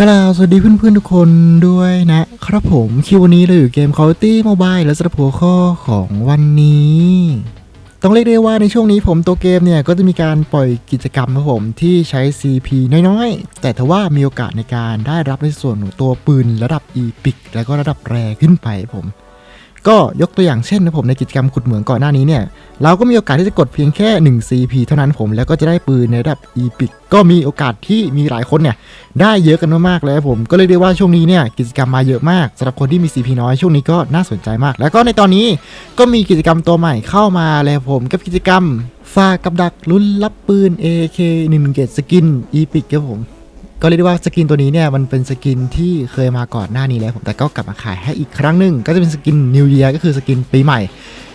กล่าวสวัสดีเพื่อนๆทุกคนด้วยนะครับผมคิววันนี้เราอยู่เกม Call of Duty Mobile และสำหรับหัวข้อของวันนี้ ต้องเรียกได้ว่าในช่วงนี้ผมตัวเกมเนี่ย ก็จะมีการปล่อยกิจกรรมครับผมที่ใช้ CP น้อยๆ แต่ถ้าว่ามีโอกาสในการได้รับในส่วนของตัวปืนระดับอีพิกแล้วก็ระดับแรขึ้นไปผม ก็ยกตัวอย่างเช่นนะผมในกิจกรรมขุดเหมืองก่อนหน้านี้เนี่ย เราก็มีโอกาสที่จะกดเพียงแค่ 1 CP เท่านั้นผมแล้วก็จะได้ปืนในระดับ Epic ก็มีโอกาสที่มีหลายคนเนี่ยได้เยอะกันมากๆเลยผมก็เลยเรียกว่าช่วงนี้เนี่ยกิจกรรมมาเยอะมากสำหรับคนที่มี CP น้อยช่วงนี้ก็น่าสนใจมาก แล้วก็ในตอนนี้ก็มีกิจกรรมตัวใหม่เข้ามาเลยผมกับกิจกรรมฝากกับดักลุ้นรับปืน AK 1 1สกิน Epic ครับผม ก็เรียกได้ว่าสกินตัวนี้เนี่ยมันเป็นสกินที่เคยมาก่อนหน้านี้แล้วผมแต่ก็กลับมาขายให้อีกครั้งหนึ่งก็จะเป็นสกิน New Year ก็คือสกินปีใหม่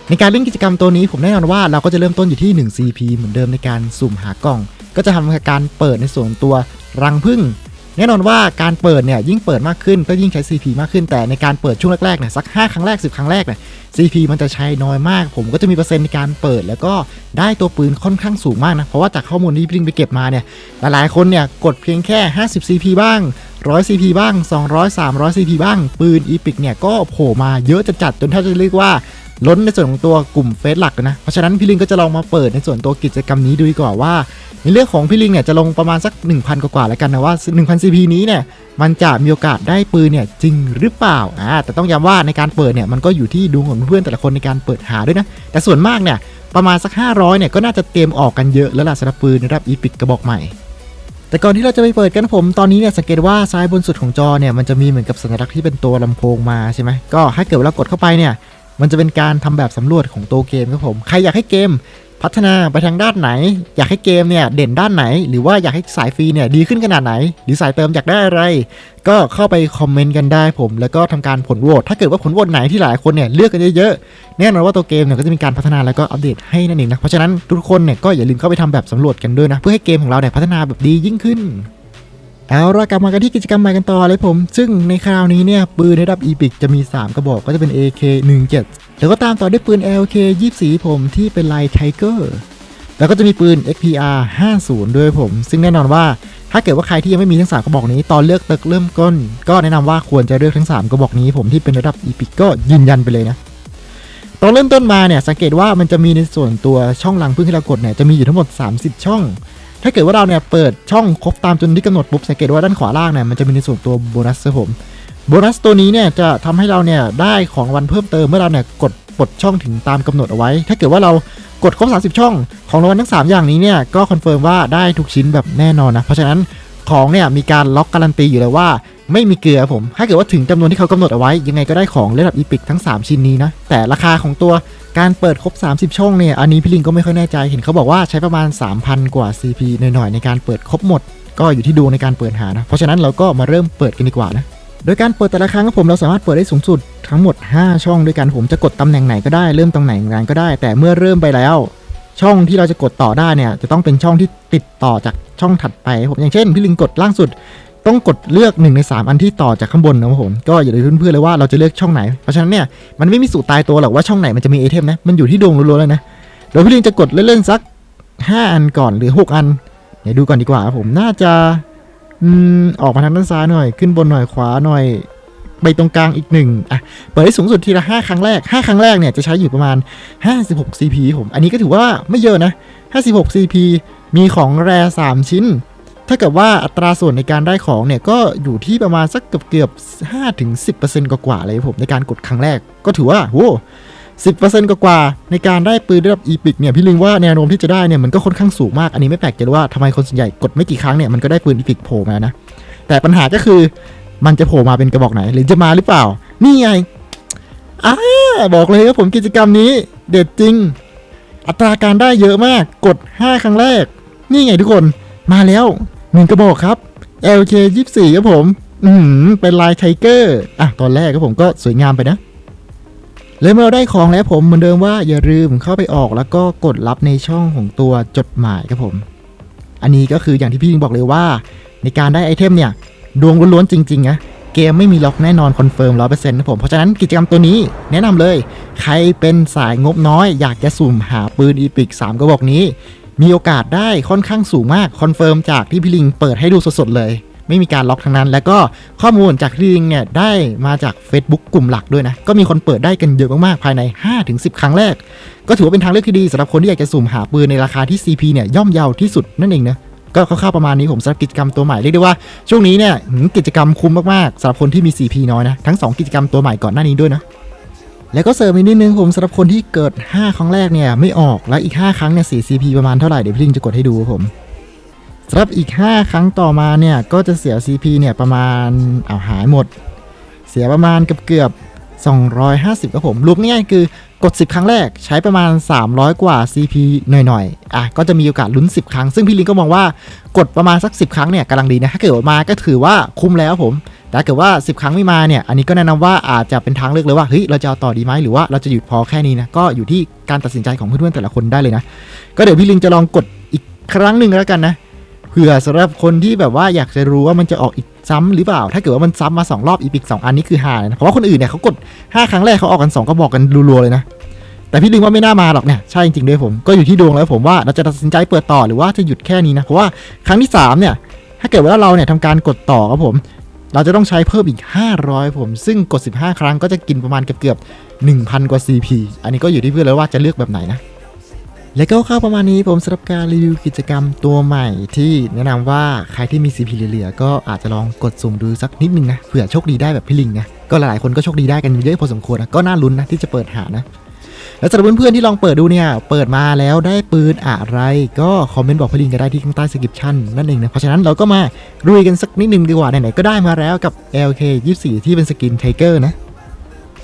ในการเล่นกิจกรรมตัวนี้ผมแน่นอนว่าเราก็จะเริ่มต้นอยู่ที่ 1 CP เหมือนเดิมในการสุ่มหากล่อง ก็จะทำการเปิดในส่วนตัวรังพึ่งแน่นอนว่าการเปิดเนี่ยยิ่งเปิดมากขึ้นก็ยิ่งใช้ CP มากขึ้นแต่ในการเปิดช่วงแรกๆเนี่ยสัก 5 ครั้งแรก 10 ครั้งแรกเนี่ย CP มันจะใช้น้อยมาก ผมก็จะมีเปอร์เซ็นต์ในการเปิด แล้วก็ได้ตัวปืนค่อนข้างสูงมากนะ เพราะว่าจากข้อมูลที่พิงไปเก็บมาเนี่ย หลายๆคนเนี่ยกดเพียงแค่ 50 CP บ้าง 100 CP บ้าง 200 300 CP บ้าง ปืน Epic เนี่ยก็โผล่มาเยอะจัดๆจนแทบจะเรียกว่าล้นในส่วนของตัวกลุ่มเฟซหลักนะ เพราะฉะนั้นพี่ลิงก็จะลองมาเปิดในส่วนตัวกิจกรรมนี้ดูดีกว่าว่า ในเรื่องของพี่ลิงเนี่ยจะลงประมาณสัก 1,000 กว่าๆแล้วกันนะว่า 1,000 CP นี้เนี่ยมันจะมีโอกาสได้ปืนเนี่ยจริงหรือเปล่าอ่าแต่ต้องย้ำว่าในการเปิดเนี่ยมันก็อยู่ที่ดวงของเพื่อนแต่ละคนในการเปิดหาด้วยนะ แต่ส่วนมากเนี่ยประมาณสัก 500เนี่ยก็น่าจะเตรียมออกกันเยอะแล้วล่ะสำหรับปืนนระดับอีพิกกระบอกใหม่ แต่ก่อนที่เราจะไปเปิดกันนะผมตอนนี้เนี่ยสังเกตว่าซ้ายบนสุดของจอเนี่ยมันจะมีเหมือนกับสัญลักษณ์ที่เป็นตัวลำโพงมาใช่ไหมก็ถ้าเกิดว่าเรากดเข้าไปเนี่ยมันจะเป็นการทำแบบสำรวจของตัวเกมครับผม ใครอยากให้เกม พัฒนาไปทางด้านไหน อยากให้เกมเนี่ยเด่นด้านไหน หรือว่าอยากให้สายฟรีเนี่ยดีขึ้นขนาดไหน หรือสายเติมอยากได้อะไร ก็เข้าไปคอมเมนต์กันได้ผม แล้วก็ทำการผลโหวตถ้าเกิดว่าผลโหวตไหนที่หลายคนเนี่ยเลือกกันเยอะๆแน่นอนว่าตัวเกมเนี่ยก็จะมีการพัฒนาแล้วก็อัปเดตให้นั่นเองนะเพราะฉะนั้นทุกคนเนี่ยก็อย่าลืมเข้าไปทำแบบสำรวจกันด้วยนะเพื่อให้เกมของเราเนี่ยพัฒนาแบบดียิ่งขึ้น เอาละกลับมากันที่กิจกรรมใหม่กันต่อเลยผม ซึ่งในคราวนี้เนี่ยปืนในระดับ Epic จะมี 3 กระบอกก็จะเป็น AK 17 แล้วก็ตามต่อด้วยปืน LK 24 ผมที่เป็นลาย Tiger แล้วก็จะมีปืน XPR 50 ด้วยผม ซึ่งแน่นอนว่าถ้าเกิดว่าใครที่ยังไม่มีทั้ง 3 กระบอกนี้ตอนเลือกตึกเริ่มก้น ก็แนะนำว่าควรจะเลือกทั้ง 3 กระบอกนี้ผมที่เป็นระดับ Epic ก็ยืนยันไปเลยนะตอนเริ่มต้นมาเนี่ยสังเกตว่ามันจะมีในส่วนตัวช่องรังพึ่งที่เรากดเนี่ยจะมีอยู่ทั้งหมด 30 ช่อง ถ้าเกิดว่าเราเนี่ยเปิดช่องครบตามจนที่กำหนดปุ๊บสังเกตว่าด้านขวาล่างเนี่ยมันจะมีในส่วนตัวโบนัสครับผมโบนัสตัวนี้เนี่ยจะทำให้เราเนี่ยได้ของรางวันเพิ่มเติมเมื่อเราเนี่ยกดปลดช่องถึงตามกำหนดเอาไว้ ถ้าเกิดว่าเรากดครบ 30 ช่อง ของรางวัลทั้ง 3 อย่างนี้เนี่ยก็คอนเฟิร์มว่าได้ทุกชิ้นแบบแน่นอนนะ เพราะฉะนั้นของเนี่ยมีการล็อกการันตีอยู่เลยว่า ไม่มีเกลือผม ถ้าเกิดว่าถึงจำนวนที่เขากำหนดเอาไว้ ยังไงก็ได้ของระดับอีพิกทั้ง 3 ชิ้นนี้นะ แต่ราคาของตัว การเปิดครบ 30 ช่องเนี่ย อันนี้พี่ลิงก็ไม่ค่อยแน่ใจ เห็นเขาบอกว่าใช้ประมาณ 3,000 กว่า CP หน่อยๆในการเปิดครบหมด ก็อยู่ที่ดวงในการเปิดหานะ เพราะฉะนั้นเราก็มาเริ่มเปิดกันดีกว่านะ โดยการเปิดแต่ละครั้งผมเราสามารถเปิดได้สูงสุดทั้งหมด 5 ช่องด้วยกัน ผมจะกดตำแหน่งไหนก็ได้ เริ่มตำแหน่งไหนก็ได้ แต่เมื่อเริ่มไปแล้ว ช่องที่เราจะกดต่อได้เนี่ย จะต้องเป็นช่องที่ติดต่อจากช่องถัดไปผมอย่างเช่นพี่ลิงกดล่างสุด ต้องกดเลือก1ใน3 อันที่ต่อจากข้างบนนะครับผมก็อย่าลืมเพื่อนๆเลยว่าเราจะเลือกช่องไหนเพราะฉะนั้นเนี่ยมันไม่มีสูตรตายตัวหรอกว่าช่องไหนมันจะมีไอเทมนะมันอยู่ที่ดวงล้วนๆเลยนะโดยพี่ลิงจะกดเล่นๆสัก 5 อันก่อนหรือ 6 อันเดี๋ยวดูก่อนดีกว่าครับผมน่าจะอืมออกมาทางด้านซ้ายหน่อย ขึ้นบนหน่อยขวาหน่อย ไปตรงกลางอีกหนึ่งอะเปิดได้สูงสุดทีละ 5 ครั้งแรก 5 ครั้งแรกเนี่ยจะใช้อยู่ประมาณ 56 CP ผม อันนี้ก็ถือว่าไม่เยอะนะ 56 CP มีของแร3ชิ้น ถ้าเกิดว่าอัตราส่วนในการได้ของเนี่ยก็อยู่ที่ประมาณสักเกือบเกือบ5ถึง10%กว่าๆเลยผมในการกดครั้งแรก ก็ถือว่าโว้10%กว่าในการได้ปืนระดับ Epic เนี่ยพี่ลิงว่าแนวโน้มที่จะได้เนี่ยมันก็ค่อนข้างสูงมากอันนี้ไม่แปลกใจว่าทำไมคนส่วนใหญ่กดไม่กี่ครั้งเนี่ยมันก็ได้ปืน Epic โผล่มานะแต่ปัญหาก็คือมันจะโผล่มาเป็นกระบอกไหนหรือจะมาหรือเปล่า นี่ไงอ่าบอกเลยครับผมกิจกรรมนี้เด็ดจริง อัตราการได้เยอะมากกด 5 ครั้งแรก นี่ไงทุกคนมาแล้ว หนึ่งกระบอกครับ LK 24ครับผม อืมเป็นลายไทเกอร์อะตอนแรกครับผมก็สวยงามไปนะเลยเมื่อเราได้ของแล้วผมเหมือนเดิมว่าอย่าลืมเข้าไปออกแล้วก็กดรับในช่องของตัวจดหมายครับผม อันนี้ก็คืออย่างที่พี่ยิงบอกเลยว่า ในการได้ไอเทมเนี่ย ดวงล้วนๆจริงๆนะเกมไม่มีล็อกแน่นอนคอนเฟิร์มร้อยเปอร์เซ็นต์นะผม เพราะฉะนั้นกิจกรรมตัวนี้แนะนำเลย ใครเป็นสายงบน้อย อยากจะสุ่มหาปืนอีพิก3กระบอกนี้ มีโอกาสได้ค่อนข้างสูงมากคอนเฟิร์มจากที่พี่ลิงเปิดให้ดูสดๆเลย ไม่มีการล็อกทั้งนั้น แล้วก็ข้อมูลจากที่ลิงเนี่ยได้มาจาก Facebook กลุ่มหลักด้วยนะ ก็มีคนเปิดได้กันเยอะมากๆภายใน 5-10 ครั้งแรก ก็ถือว่าเป็นทางเลือกที่ดีสำหรับคนที่อยากจะสุ่มหาปืนในราคาที่ CP เนี่ยย่อมเยาที่สุดนั่นเองนะก็คร่าวๆประมาณนี้ผมสำหรับกิจกรรมตัวใหม่เรียกได้ว่าช่วงนี้เนี่ยกิจกรรมคุ้มมากๆสำหรับคนที่มี CP น้อยนะทั้ง 2 กิจกรรมตัวใหม่ก่อนหน้านี้ด้วยนะ แล้วก็เสริมอีกนิดนึงผมสำหรับคนที่เกิด 5 ครั้งแรกเนี่ยไม่ออกและอีก 5 ครั้งเนี่ย 4CP ประมาณเท่าไหร่เดี๋ยวพี่ลิงจะกดให้ดูครับผมสำหรับอีก 5 ครั้งต่อมาเนี่ยก็จะเสีย CP เนี่ยประมาณเอาหายหมด เสียประมาณเกือบเกือบ250ครับผมรวมง่ายๆคือกด 10 ครั้งแรกใช้ประมาณ 300 กว่า CP หน่อยๆ อะก็จะมีโอกาสลุ้น 10 ครั้ง ซึ่งพี่ลิงก็มองว่ากดประมาณสัก 10 ครั้งเนี่ยกำลังดีนะ ถ้าเกิดมาก็ถือว่าคุ้มแล้วผม แต่ถ้าเกิดว่า 10 ครั้งไม่มาเนี่ย อันนี้ก็แนะนำว่าอาจจะเป็นทางเลือกเลยว่า เฮ้ย เราจะเอาต่อดีไหมหรือว่าเราจะหยุดพอแค่นี้นะ ก็อยู่ที่การตัดสินใจของเพื่อนๆแต่ละคนได้เลยนะ ก็เดี๋ยวพี่ลิงจะลองกดอีกครั้งหนึ่งแล้วกันนะ เผื่อสำหรับคนที่แบบว่าอยากจะรู้ว่ามันจะออกอีกซ้ำหรือเปล่า ถ้าเกิดว่ามันซ้ำมา 2 รอบอีพิก2อันนี้คือหาเลยนะเพราะว่าคนอื่นเนี่ยเขากด 5 ครั้งแรกเขาออกกัน 2 ก็บอกกันรัวๆเลยนะแต่พี่ลิงว่าไม่น่ามาหรอกเนี่ยใช่จริงๆด้วยผมก็อยู่ที่ดวงแล้วผมว่าเราจะตัดสินใจเปิดต่อหรือว่าจะหยุดแค่นี้นะเพราะว่าครั้งที่สามเนี่ยถ้าเกิดว่าเราเนี่ยทำการกดต่อครับผม เราจะต้องใช้เพิ่มอีก 500 ผม ซึ่งกด 15 ครั้งก็จะกินประมาณเกือบๆ1,000 กว่า CP อันนี้ก็อยู่ที่เพื่อนเลยว่าจะเลือกแบบไหนนะ และก็ข้าวประมาณนี้ผมสำหรับการรีวิวกิจกรรมตัวใหม่ที่แนะนำว่าใครที่มี CP เหลือๆก็อาจจะลองกดสุ่มดูสักนิดนึงนะเผื่อโชคดีได้แบบพี่ลิงนะก็หลายๆคนก็โชคดีได้กันเยอะพอสมควรนะก็น่าลุ้นนะที่จะเปิดหานะ แล้วสำหรับเพื่อนๆที่ลองเปิดดูเนี่ย เปิดมาแล้วได้ปืนอะไร ก็คอมเมนต์บอกพลิงกันได้ที่ข้างใต้สคริปชั่นนั่นเองนะ เพราะฉะนั้นเราก็มารุยกันสักนิดนึงดีกว่า ไหนๆก็ได้มาแล้วกับ LK 24 ที่เป็นสกินไทเกอร์นะ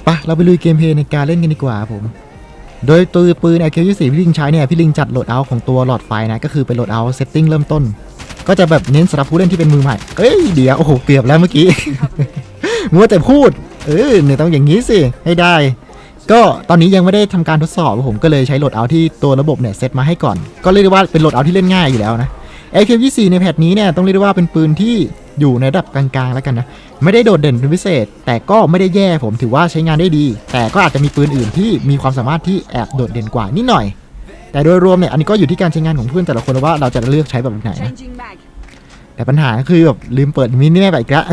ปะเราไปลุยเกมเพลย์ในการเล่นกันดีกว่าผมโดยตัวปืน LK 24พี่ลิงใช้เนี่ยพี่ลิงจัดโหลดเอาของตัวหลอดไฟนะก็คือเป็นโหลดเอาเซตติ้งเริ่มต้น ก็จะแบบเน้นสำหรับผู้เล่นที่เป็นมือใหม่เอ้ยเดี๋ยวโอ้โหเกือบแล้วเมื่อกี้มัวแต่พูดเออเนี่ยต้องอย่างนี้สิให้ได้ ก็ตอนนี้ยังไม่ได้ทำการทดสอบผมก็เลยใช้โหลดเอาที่ตัวระบบเนี่ยเซตมาให้ก่อน ก็เรียกได้ว่าเป็นโหลดเอาที่เล่นง่ายอยู่แล้วนะ AK24 ในแพทนี้เนี่ยต้องเรียกได้ว่าเป็นปืนที่อยู่ในระดับกลางๆแล้วกันนะ ไม่ได้โดดเด่นเป็นพิเศษ แต่ก็ไม่ได้แย่ผมถือว่าใช้งานได้ดี แต่ก็อาจจะมีปืนอื่นที่มีความสามารถที่แอบโดดเด่นกว่านิดหน่อย แต่โดยรวมเนี่ยอันนี้ก็อยู่ที่การใช้งานของเพื่อนแต่ละคนว่าเราจะเลือกใช้แบบไหนนะแต่ปัญหาคือแบบลืมเปิดมินิแมปอีกแล้ว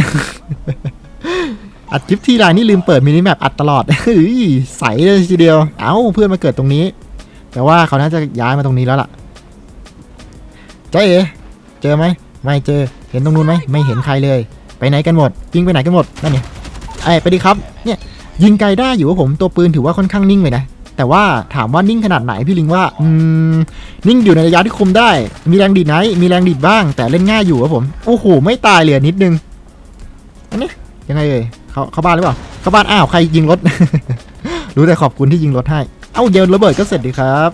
อัดคลิปที่ไรนี่ลืมเปิดมินิแมปอัดตลอดเฮ้ยใสเลยทีเดียว เอ้าเพื่อนมาเกิดตรงนี้ แต่ว่าเขาน่าจะย้ายมาตรงนี้แล้วล่ะเจ๊เอ๋เจอไหมไม่เจอ เห็นตรงนู้นไหมไม่เห็นใครเลย ไปไหนกันหมดยิงไปไหนกันหมดนั่นเนี่ยไอ้ยไปดีครับ เนี่ยยิงไกลได้อยู่ว่าผมตัวปืนถือว่าค่อนข้างนิ่งเลยนะแต่ว่าถามว่านิ่งขนาดไหนพี่ลิงว่าอืมนิ่งอยู่ในระยะที่คุมได้ มีแรงดีดไหนมีแรงดีดบ้าง แต่เล่นง่ายอยู่ครับผม โอ้โห ไม่ตายเลือนิดนึงอันนี้ยังไงเอ่ย เขาเข้าบ้านหรือเปล่าเข้าบ้านอ้าวใครยิงรถ รู้แต่ขอบคุณที่ยิงรถให้ เอ้าเดี๋ยวระเบิดก็เสร็จดีครับ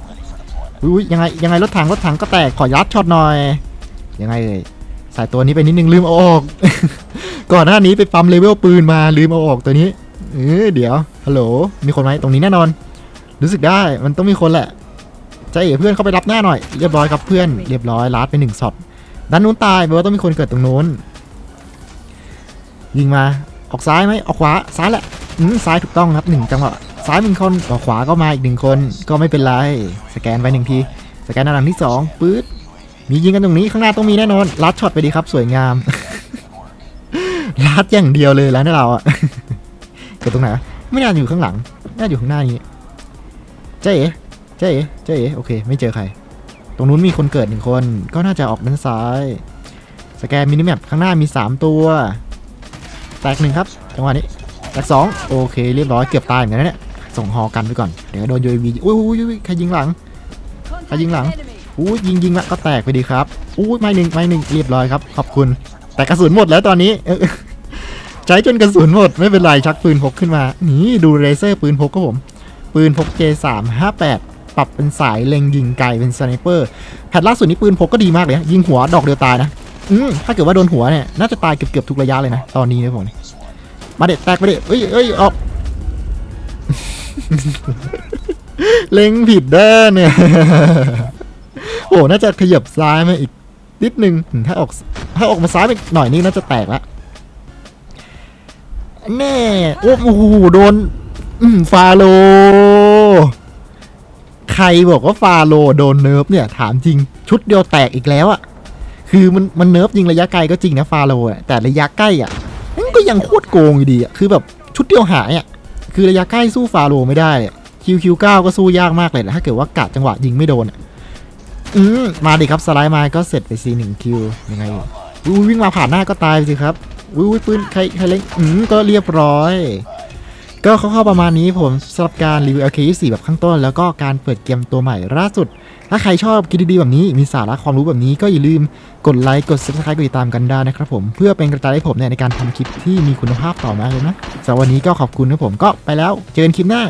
อุ้ยยังไงยังไงรถถังรถถังก็แตกขอยัดช็อตหน่อยยังไงเอ่ยใส่ตัวนี้ไปนิดนึงลืมเอาออก ก่อนหน้านี้ไปปั๊มเลเวลปืนมาลืมเอาออกตัวนี้เออเดี๋ยวฮัลโหลมีคนไหมตรงนี้แน่นอน รู้สึกได้มันต้องมีคนแหละใจเอ๋เพื่อนเข้าไปรับหน้าหน่อยเรียบร้อยครับเพื่อนเรียบร้อยลาดไปหนึ่งช็อตด้านนู้นตายแปลว่าต้องมีคนเกิดตรงนู้นยิงมา ออกซ้ายไหมออกขวาซ้ายแหละอืมซ้ายถูกต้องครับหนึ่งจังหวะซ้ายหนึ่งคนออกขวาก็มาอีกหนึ่งคนก็ไม่เป็นไรสแกนไปหนึ่งที สแกนด้านหลังที่สองปื๊ดมียิงกันตรงนี้ข้างหน้าต้องมีแน่นอนลัดช็อตไปดีครับ สวยงามลัดอย่างเดียวเลยแล้วนเราอะเกิดตรงไหนไม่น่าอยู่ข้างหลัง น่าอยู่ข้างหน้านี้เจ๊เอ๋เจ๊เอ๋เจ๊เอ๋โอเค ไม่เจอใคร ตรงนู้นมีคนเกิดหนึ่งคน ก็น่าจะออกด้านซ้าย สแกนมินิแมปข้างหน้ามี 3 ตัว แตกหนึ่งครับจังหวะนี้แตกสองโอเคเรียบร้อยเกือบตายเหมือนกันนะเนี่ยส่งฮอกันไปก่อนเดี๋ยวโดนยูวีอุ้ยอุ้ยอุ้ยใครยิงหลัง Contact ยิงหลังอู้ยิงยิงละก็แตกไปดีครับอู้ไม่หนึ่งไม่หนึ่งเรียบร้อยครับขอบคุณ แต่กระสุนหมดแล้วตอนนี้ใช้จนกระสุนหมดไม่เป็นไรชักปืนพกขึ้นมานี่ดูเรเซอร์ปืนพกก็ผม ปืนพก J358 ปรับเป็นสายเล็งยิงไกลเป็นสไนเปอร์แพทล่าสุดนี้ปืนพกก็ดีมากเลยยิงหัวดอกเดียวตายนะ อืมถ้าเกิดว่าโดนหัวเนี่ยน่าจะตายเกือบๆทุกระยะเลยนะตอนนี้นะผมมาเด็ดแตกไปเด็ดเอ้ยเอ้ยออกเล็งผิดด้านเนี่ยโอ้น่าจะขยับซ้ายมาอีกนิดนึงถ้าออกถ้าออกมาซ้ายไปหน่อยนี่น่าจะแตกละแน่โอ้โหโดนฟาโล ใครบอกว่าฟาโลโดนเนิร์ฟเนี่ย ถามจริง ชุดเดียวแตกอีกแล้วอะ คือมันมันเนิร์ฟยิงระยะไกลก็จริงนะฟาโรห์อะแต่ระยะใกล้อะมันก็ยังโคตรโกงอยู่ดีอะคือแบบชุดเดียวหายอะคือระยะใกล้สู้ฟาโรไม่ได้อะคิวคิวเก้าก็สู้ยากมากเลยนะถ้าเกิดว่ากะจังหวะยิงไม่โดนอะอืมมาดิครับสไลด์มาก็เสร็จไปซีหนึ่งคิวยังไงอุ้ยวิ่งมาผ่านหน้าก็ตายไปสิครับอุ้ยปืนใครใครเล็งอืมก็เรียบร้อย ก็เข้าๆประมาณนี้ผมสำหรับการรีวิว LK24 แบบข้างต้น แล้วก็การเปิดเกมตัวใหม่ล่าสุด ถ้าใครชอบคลิปดีๆแบบนี้มีสาระความรู้แบบนี้ก็อย่าลืมกดไลค์กด subscribe กดติดตามกันได้นะครับผมเพื่อเป็นกระจายให้ผมเนี่ยในการทำคลิปที่มีคุณภาพต่อมาเลยนะสำหรับวันนี้ก็ขอบคุณนะผมก็ไปแล้วเจอกันคลิปหน้า